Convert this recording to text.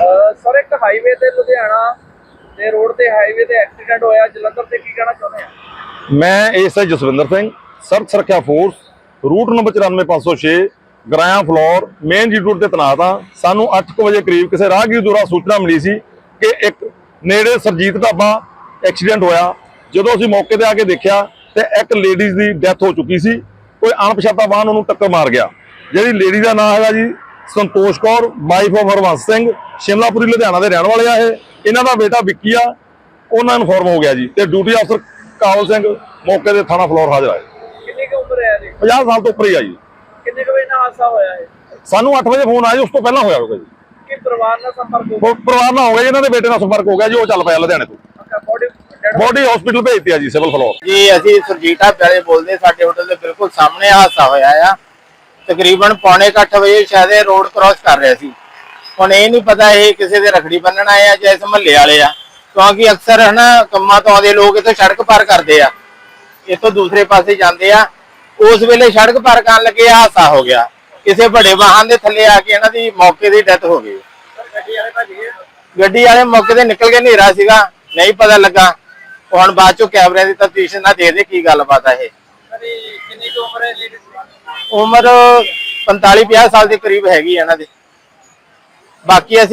Sir, ਇੱਕ highway ਤੇ ਲੁਧਿਆਣਾ ਦੇ ਰੋਡ ਤੇ ਹਾਈਵੇ ਤੇ ਐਕਸੀਡੈਂਟ ਹੋਇਆ। ਜਲੰਧਰ ਤੇ ਕੀ ਕਹਿਣਾ ਚਾਹੁੰਦੇ ਆ ਮੈਂ ਐਸਆਈ ਜਸਵਿੰਦਰ ਸਿੰਘ ਸਰਬ ਸੁਰੱਖਿਆ force route number 94506 Goraya floor main ਜੀ ਰੂਟ ਤੇ ਤੈਨਾਤ ਹਾਂ ਸਾਨੂੰ 8:00 ਵਜੇ ਕਰੀਬ ਕਿਸੇ ਰਾਹਗੀਰ ਦੁਆਰਾ ਸੂਚਨਾ ਮਿਲੀ ਸੀ ਕਿ ਇੱਕ ਨੇੜੇ ਸਰਜੀਤ ਢਾਬਾ ਐਕਸੀਡੈਂਟ ਹੋਇਆ। ਜਦੋਂ ਅਸੀਂ ਮੌਕੇ ਤੇ ਆ ਕੇ ਦੇਖਿਆ ਤੇ ਇੱਕ ਲੇਡੀਜ਼ ਦੀ ਡੈਥ ਹੋ ਚੁੱਕੀ ਸੀ। ਕੋਈ ਅਣਪਛਾਤਾ ਵਾਹਨ ਉਹਨੂੰ ਟੱਕਰ ਮਾਰ ਗਿਆ। ਜਿਹੜੀ ਲੇਡੀ ਦਾ ਨਾਮ ਹੈਗਾ ਜੀ ਸੰਤੋਸ਼ ਕੌਰ ਵਾਈਫ ਆਫ ਹਰਵੰਸ ਸਿੰਘ ਸ਼ਿਮਲਾਪੁਰੀ ਲੁਧਿਆਣਾ ਦੇ ਰਹਿਣ ਵਾਲੇ ਆ ਇਹ। ਇਹਨਾਂ ਦਾ ਬੇਟਾ ਵਿੱਕੀ ਆ ਉਹਨਾਂ ਨੂੰ ਇਨਫੋਰਮ ਹੋ ਗਿਆ ਜੀ ਤੇ ਡਿਊਟੀ ਅਫਸਰ ਕਾਬਲ ਸਿੰਘ ਮੌਕੇ ਤੇ ਥਾਣਾ ਫਲੋਰ ਹਾਜ਼ਰ ਆਏ। ਕਿੰਨੀ ਕੁ ਉਮਰ ਹੈ ਜੀ? 50 ਸਾਲ ਤੋਂ ਉੱਪਰ ਹੀ ਆ ਜੀ। ਕਿੰਨੇ ਕੁ ਵਜੇ ਨਾਲ ਹਾਦਸਾ ਹੋਇਆ ਹੈ ਸਾਨੂੰ 8 ਵਜੇ ਫੋਨ ਆਇਆ ਜੀ, ਉਸ ਤੋਂ ਪਹਿਲਾਂ ਹੋਇਆ ਹੋਗਾ ਜੀ। ਕਿ ਪਰਿਵਾਰ ਨਾਲ ਸੰਪਰਕ ਹੋ ਉਹ ਪਰਿਵਾਰ ਨਾਲ ਹੋ ਗਿਆ ਜੀ ਇਹਨਾਂ ਦੇ ਬੇਟੇ ਨਾਲ ਸੰਪਰਕ ਹੋ ਗਿਆ ਜੀ ਉਹ ਚੱਲ ਪਿਆ ਲੁਧਿਆਣੇ ਤੋਂ। ਬੋਡੀ ਹਸਪੀਟਲ ਭੇਜਤੀ ਆ ਜੀ ਸਿਵਲ ਫਲੋਰ ਜੀ ਅਸੀਂ ਸੁਰਜੀਤਾ ਪਿਆਰੇ ਬੋਲਦੇ ਸਾਡੇ ਹੋਟਲ ਦੇ ਬਿਲਕੁਲ ਸਾਹਮਣੇ ਹਾਦਸਾ ਹੋਇਆ ਆ। ਤਕਰੀਬਨ ਪੌਣੇ 8 ਵਜੇ ਸ਼ਾਇਦ ਇਹ ਰੋਡ ਕ੍ਰਾਸ ਕਰ ਰਿਹਾ ਸੀ। ਹੁਣ ਇਹ ਨਹੀਂ ਪਤਾ ਇਹ ਕਿਸੇ ਦੇ ਰਖੜੀ ਬੰਨਣ ਆਏ ਆ ਜਾਂ ਇਸ ਮਹੱਲੇ ਵਾਲੇ ਆ। ਕਿਉਂਕਿ ਅਕਸਰ ਹਨਾ ਕੰਮਾਂ ਤੋਂ ਆਉਂਦੇ ਲੋਕ ਇੱਥੇ ਸੜਕ ਪਾਰ ਕਰਦੇ ਆ। ਇੱਥੋਂ ਦੂਸਰੇ ਪਾਸੇ ਜਾਂਦੇ ਆ। ਉਸ ਵੇਲੇ ਸੜਕ ਪਾਰ ਕਰਨ ਲੱਗੇ ਇਹ ਹੋ ਗਿਆ। ਕਿਸੇ ਵੱਡੇ ਵਾਹਨ ਦੇ ਥੱਲੇ ਆ ਕੇ ਇਹਨਾਂ ਦੀ ਮੌਕੇ ਦੀ ਡੈਥ ਹੋ ਗਈ। ਗੱਡੀ ਵਾਲੇ ਮੌਕੇ ਤੇ ਨਿਕਲ ਕੇ ਹਨੇਰਾ ਸੀਗਾ। ਨਹੀਂ ਪਤਾ ਲੱਗਾ। ਹੁਣ ਬਾਅਦ ਚੋਂ ਕੈਮਰੇ ਦੀ ਤਫਤੀਸ਼ ਨਾਲ ਦੇਖਦੇ ਕੀ ਗੱਲਬਾਤ ਆ ਇਹ। ਕਿੰਨੀ ਉਮਰ ਹੈ ਲੇਡੀਜ਼ ਉਮਰ 45 50 ਸਾਲ ਦੇ ਕਰੀਬ ਹੈਗੀ ਆ ਇਹਨਾਂ ਦੀ। ਬਾਕੀ ਅਸੀਂ